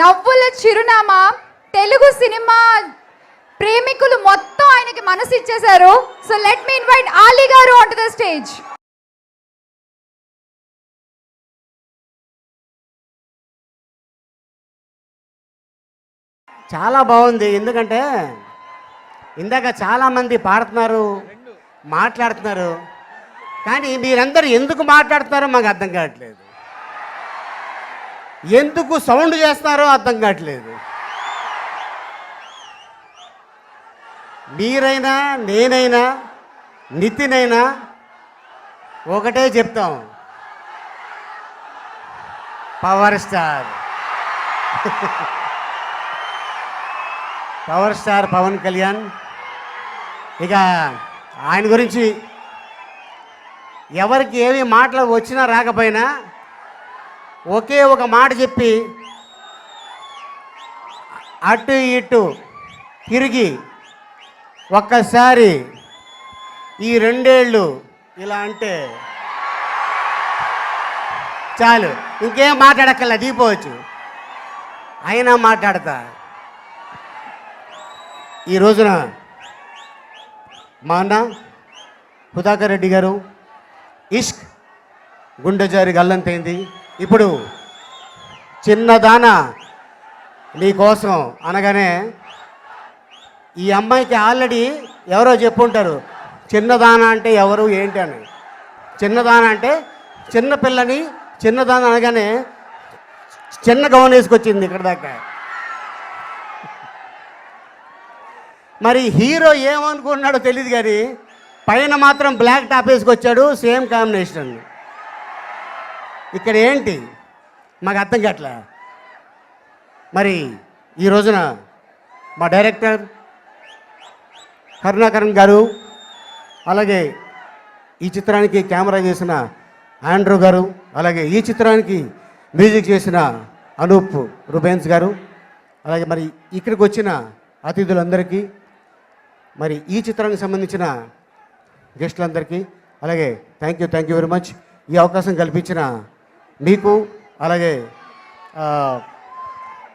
నవ్వుల చిరునామా తెలుగు సినిమా ప్రేమికులు మొత్తం ఆయనకి మనసు ఇచ్చేశారు. So let me invite Ali garu on the stage చాలా బాగుంది. ఎందుకంటే ఇందాక చాలామంది పాడుతున్నారు మాట్లాడుతున్నారు. కానీ మీరందరూ ఎందుకు మాట్లాడుతున్నారో మాకు అర్థం కావట్లేదు. ఎందుకు సౌండ్ చేస్తున్నారో అర్థం కావట్లేదు. మీరైనా నేనైనా నితినైనా ఒకటే చెప్తాం. Power star. Power star Pawan Kalyan. ఇక ఆయన గురించి ఎవరికి ఏమి మాటలు వచ్చినా రాకపోయినా ఒకే ఒక మాట చెప్పి అటు ఇటు తిరిగి ఒక్కసారి ఈ రెండేళ్ళు ఇలా అంటే చాలు. ఇంకేం మాట్లాడక్కర్లే దిగిపోవచ్చు అయినా మాట్లాడతా. ఈ రోజున మా అన్న సుధాకర్ రెడ్డి గారు ఇష్క్ గుండెజారి గల్లంతైంది. ఇప్పుడు చిన్నదాన నీకోసం అనగానే ఈ అమ్మాయికి ఆల్రెడీ ఎవరో చెప్పుంటారు చిన్నదాన అంటే ఎవరు ఏంటి అని. చిన్నదాన అంటే చిన్నపిల్లని చిన్నదాన అనగానే చిన్న గౌన్ వేసుకొచ్చింది ఇక్కడ దాకా. మరి హీరో ఏమనుకున్నాడో తెలియదు కానీ పైన మాత్రం బ్లాక్ టాప్ వేసుకొచ్చాడు సేమ్ కాంబినేషన్. ఇక్కడ ఏంటి మాకు అర్థం కావట్లే? మరి ఈ రోజున మా డైరెక్టర్ కరుణాకరణ్ గారు అలాగే ఈ చిత్రానికి కెమెరా చేసిన ఆండ్రూ గారు అలాగే ఈ చిత్రానికి మ్యూజిక్ చేసిన అనూప్ రుబెన్స్ గారు అలాగే మరి ఇక్కడికి వచ్చిన అతిథులందరికీ మరి ఈ చిత్రానికి సంబంధించిన గెస్టులందరికీ అలాగే thank you thank you very much ఈ అవకాశం కల్పించిన మీకు అలాగే ఆ,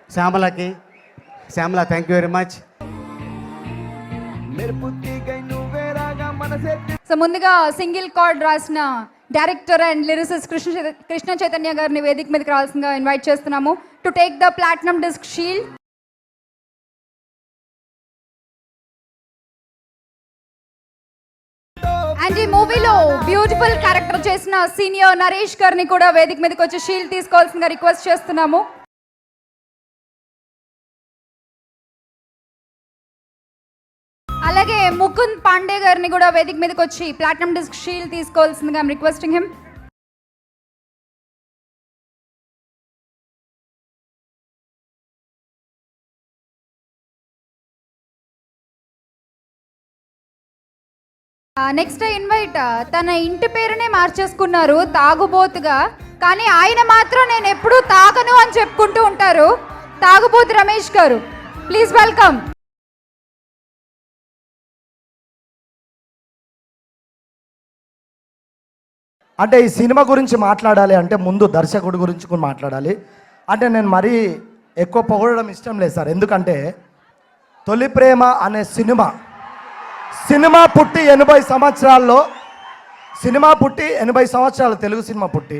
శ్యామలకి. Shyamala thank you very much so ముందుగా సింగిల్ కార్డ్ రాసిన director and lyricist Krishna Krishna Chaitanya గారిని వేదిక మీదకి రావాల్సిందిగా ఇన్వైట్ చేస్తున్నాము. To take the platinum disc shield and ఈ మూవీలో బ్యూటిఫుల్ క్యారెక్టర్ చేసిన సీనియర్ నరేష్ గారిని కూడా వేదిక మీదకి వచ్చి షీల్డ్ తీసుకోవాల్సిందిగా రిక్వెస్ట్ చేస్తున్నాము. అలాగే ముకుంద్ పాండే గారిని కూడా వేదిక మీదకి వచ్చి ప్లాటినం డిస్క్ షీల్డ్ తీసుకోవాల్సిందిగా రిక్వెస్టింగ్ హిమ్ నెక్స్ట్ ఇన్వైట్ తన ఇంటి పేరునే మార్చేసుకున్నారు తాగుబోతుగా. కానీ ఆయన మాత్రం నేను ఎప్పుడూ తాగను అని చెప్పుకుంటూ ఉంటారు తాగుబోతు రమేష్ గారు. ప్లీజ్ వెల్కమ్ అంటే ఈ సినిమా గురించి మాట్లాడాలి అంటే ముందు దర్శకుడి గురించి కూడా మాట్లాడాలి. అంటే నేను మరీ ఎక్కువ పొగడడం ఇష్టం లేదు సార్. ఎందుకంటే తొలి ప్రేమ అనే సినిమా సినిమా పుట్టి ఎనభై సంవత్సరాల్లో సినిమా పుట్టి ఎనభై సంవత్సరాలు తెలుగు సినిమా పుట్టి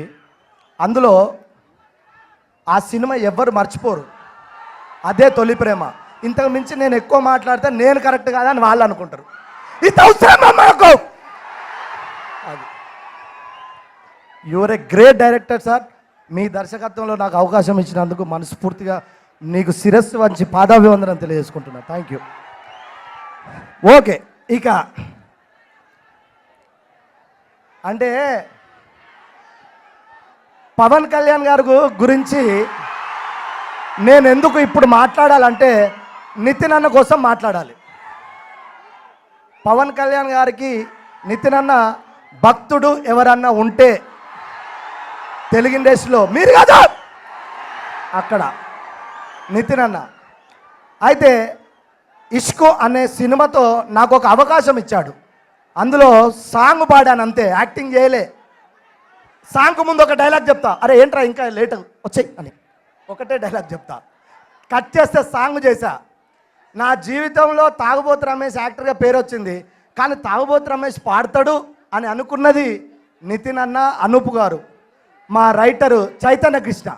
అందులో ఆ సినిమా ఎవ్వరు మర్చిపోరు. అదే తొలి ప్రేమ. ఇంతకు మించి నేను ఎక్కువ మాట్లాడితే నేను కరెక్ట్ కాదని వాళ్ళు అనుకుంటారు. ఇది అవసరమా మనకు అది. You're a great director sir. మీ దర్శకత్వంలో నాకు అవకాశం ఇచ్చినందుకు మనస్ఫూర్తిగా నీకు శిరస్సు వంచి పాదాభివందనం తెలియజేసుకుంటున్నా. Thank you okay. ఇక. అంటే పవన్ కళ్యాణ్ గారి గురించి నేను ఎందుకు ఇప్పుడు మాట్లాడాలంటే నితిన్ అన్న కోసం మాట్లాడాలి. పవన్ కళ్యాణ్ గారికి నితిన్ అన్న భక్తుడు ఎవరన్నా ఉంటే తెలుగు ఇండస్ట్రీలో మీరు కదా. అక్కడ నితిన్ అన్న. అయితే ఇష్కో అనే సినిమాతో నాకు ఒక అవకాశం ఇచ్చాడు. అందులో సాంగ్ పాడాను అంతే యాక్టింగ్ చేయలే. సాంగ్ ముందు ఒక డైలాగ్ చెప్తా. అరే ఏంట్రా ఇంకా లేట్ వచ్చాయి అని. ఒకటే డైలాగ్ చెప్తా. కట్ చేస్తే సాంగ్ చేశా. నా జీవితంలో తాగుబోతు రమేష్ యాక్టర్గా పేరు వచ్చింది కానీ తాగుబోతు రమేష్ పాడతాడు అని అనుకున్నది నితిన్ అన్న అనూప్ గారు. మా రైటరు చైతన్య కృష్ణ.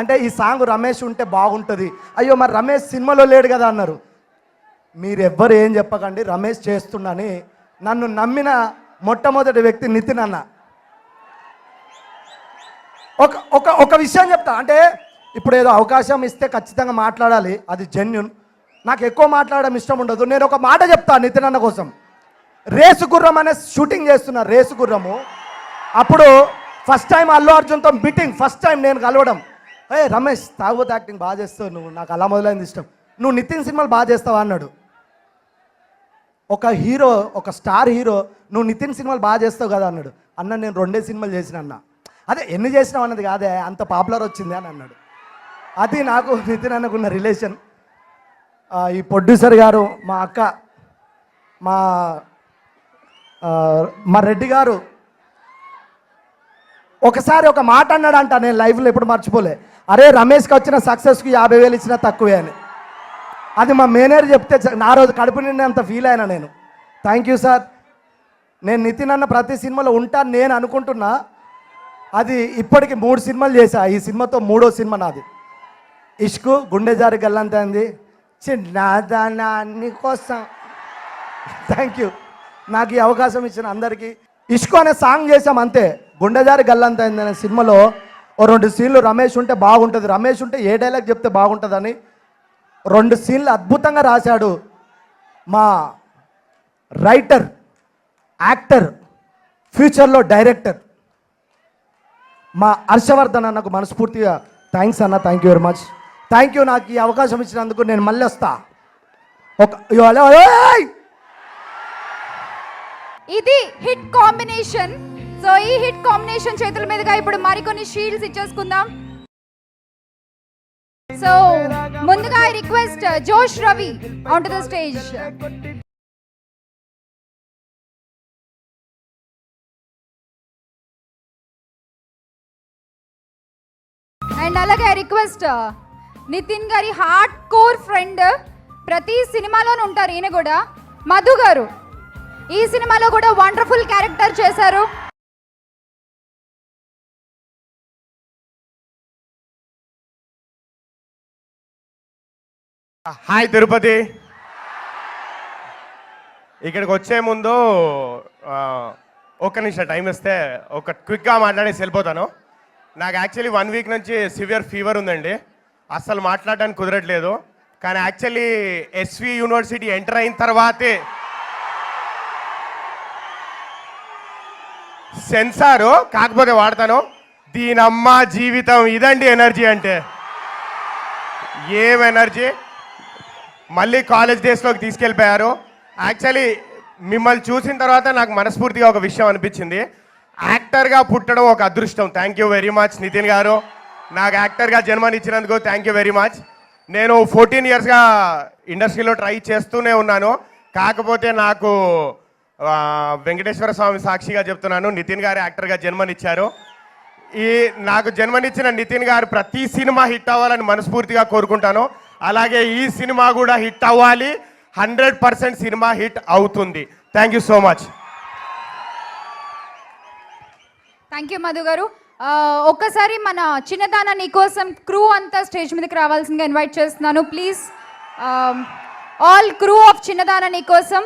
అంటే ఈ సాంగ్ రమేష్ ఉంటే బాగుంటుంది. అయ్యో మరి రమేష్ సినిమాలో లేడు కదా అన్నారు. మీరు ఎవ్వరు ఏం చెప్పకండి రమేష్ చేస్తున్నాని నన్ను నమ్మిన మొట్టమొదటి వ్యక్తి నితిన్ అన్న. ఒక ఒక ఒక విషయం చెప్తా. అంటే ఇప్పుడు ఏదో అవకాశం ఇస్తే ఖచ్చితంగా మాట్లాడాలి. అది జెన్యున్ నాకు ఎక్కువ మాట్లాడడం ఇష్టం ఉండదు. నేను ఒక మాట చెప్తా నితిన్ అన్న కోసం. రేసు గుర్రం అనే షూటింగ్ చేస్తున్నా రేసు గుర్రము అప్పుడు ఫస్ట్ టైం అల్లు అర్జున్తో మీటింగ్ ఫస్ట్ టైం నేను కలవడం. ఏ రమేష్ తాగుబోతు యాక్టింగ్ బాగా చేస్తావు నువ్వు. నాకు అలా మొదలైంది ఇష్టం. నువ్వు నితిన్ సినిమాలు బాగా చేస్తావా అన్నాడు. ఒక హీరో ఒక స్టార్ హీరో నువ్వు నితిన్ సినిమాలు బాగా చేస్తావు కదా అన్నాడు. అన్న నేను రెండే సినిమాలు చేసిన అన్న. అదే ఎన్ని చేసినావు అన్నది కాదే అంత పాపులర్ వచ్చింది అని అన్నాడు. అది నాకు నితిన్ అన్నకున్న రిలేషన్ ఈ ప్రొడ్యూసర్ గారు మా అక్క మా మా రెడ్డి గారు ఒకసారి ఒక మాట అన్నాడు అంట నేను లైవ్లో ఎప్పుడు మర్చిపోలే. అరే రమేష్కి వచ్చిన సక్సెస్కి యాభై వేలు ఇచ్చినా తక్కువే అని. అది మా మేనేజర్ చెప్తే నా రోజు కడుపు నిండినంత ఫీల్ అయినా నేను. థ్యాంక్ యూ సార్ నేను నితిన్ అన్న ప్రతి సినిమాలో ఉంటాను నేను అనుకుంటున్నా. అది ఇప్పటికి మూడు సినిమాలు చేశా. ఈ సినిమాతో మూడో సినిమా నాది. ఇష్కు గుండె జారి గల్లంతైంది చిన్నదాన్ని కోసం. థ్యాంక్ యూ నాకు ఈ అవకాశం ఇచ్చిన అందరికీ. ఇష్కు అనే సాంగ్ చేసాం అంతే. గుండెజారి గల్లంతైంది అనే సినిమాలో ఓ రెండు సీన్లు రమేష్ ఉంటే బాగుంటుంది. రమేష్ ఉంటే ఏ డైలాగ్ చెప్తే బాగుంటుందని రెండు సీన్లు అద్భుతంగా రాశాడు మా రైటర్ యాక్టర్ ఫ్యూచర్లో డైరెక్టర్ మా హర్షవర్ధన్ అన్నకు మనస్ఫూర్తిగా థ్యాంక్స్ అన్న thank you very much thank you నాకు ఈ అవకాశం ఇచ్చినందుకు నేను మళ్ళీ వస్తా. ఒక హలో, ఇది హిట్ కాంబినేషన్ సో ఈ హిట్ కాంబినేషన్ చేతుల మీదుగా ఇప్పుడు మరికొన్ని షీల్డ్స్ ఇచ్చేసుకుందాం. సో ముందుగా I request uh, Josh Ravi on to the stage and అలాగే ఐ రిక్వెస్ట్ uh, నితిన్ గారి హార్డ్ కోర్ ఫ్రెండ్ ప్రతి సినిమాలోనూ ఉంటారు. ఈయన కూడా మధు గారు. ఈ సినిమాలో కూడా వండర్ఫుల్ క్యారెక్టర్ చేశారు. హాయ్ తిరుపతి. ఇక్కడికి వచ్చే ముందు ఒక్క నిమిషం టైం ఇస్తే ఒక క్విక్గా మాట్లాడేసి వెళ్ళిపోతాను. నాకు యాక్చువల్లీ వన్ వీక్ నుంచి సివియర్ ఫీవర్ ఉందండి. అస్సలు మాట్లాడడానికి కుదరట్లేదు. కానీ యాక్చువల్లీ ఎస్వి యూనివర్సిటీ ఎంటర్ అయిన తర్వాతే సెన్సారు కాకపోతే వాడతాను. దీనమ్మ జీవితం ఇదండి ఎనర్జీ అంటే. ఏం ఎనర్జీ? మళ్ళీ కాలేజ్ డేస్లోకి తీసుకెళ్ళిపోయారు. యాక్చువల్లీ మిమ్మల్ని చూసిన తర్వాత నాకు మనస్ఫూర్తిగా ఒక విషయం అనిపించింది. యాక్టర్గా పుట్టడం ఒక అదృష్టం. Thank you very much Nitin garu. నాకు యాక్టర్గా జన్మనిచ్చినందుకు థ్యాంక్ యూ వెరీ మచ్ నేను ఫోర్టీన్ ఇయర్స్గా ఇండస్ట్రీలో ట్రై చేస్తూనే ఉన్నాను. కాకపోతే నాకు వెంకటేశ్వర స్వామి సాక్షిగా చెప్తున్నాను. నితిన్ గారు యాక్టర్గా జన్మనిచ్చారు. ఈ నాకు జన్మనిచ్చిన నితిన్ గారు ప్రతి సినిమా హిట్ అవ్వాలని మనస్ఫూర్తిగా కోరుకుంటాను. అలాగే ఈ సినిమా కూడా హిట్ అవ్వాలి. హండ్రెడ్ పర్సెంట్ సినిమా హిట్ అవుతుంది. Thank you so much thank you Madhu garu. ఒక్కసారి మన చిన్నదాన నీకోసం క్రూ అంతా స్టేజ్ మీదకి రావాల్సిందిగా ఇన్వైట్ చేస్తున్నాను. Please all crew of Chinnadana నీకోసం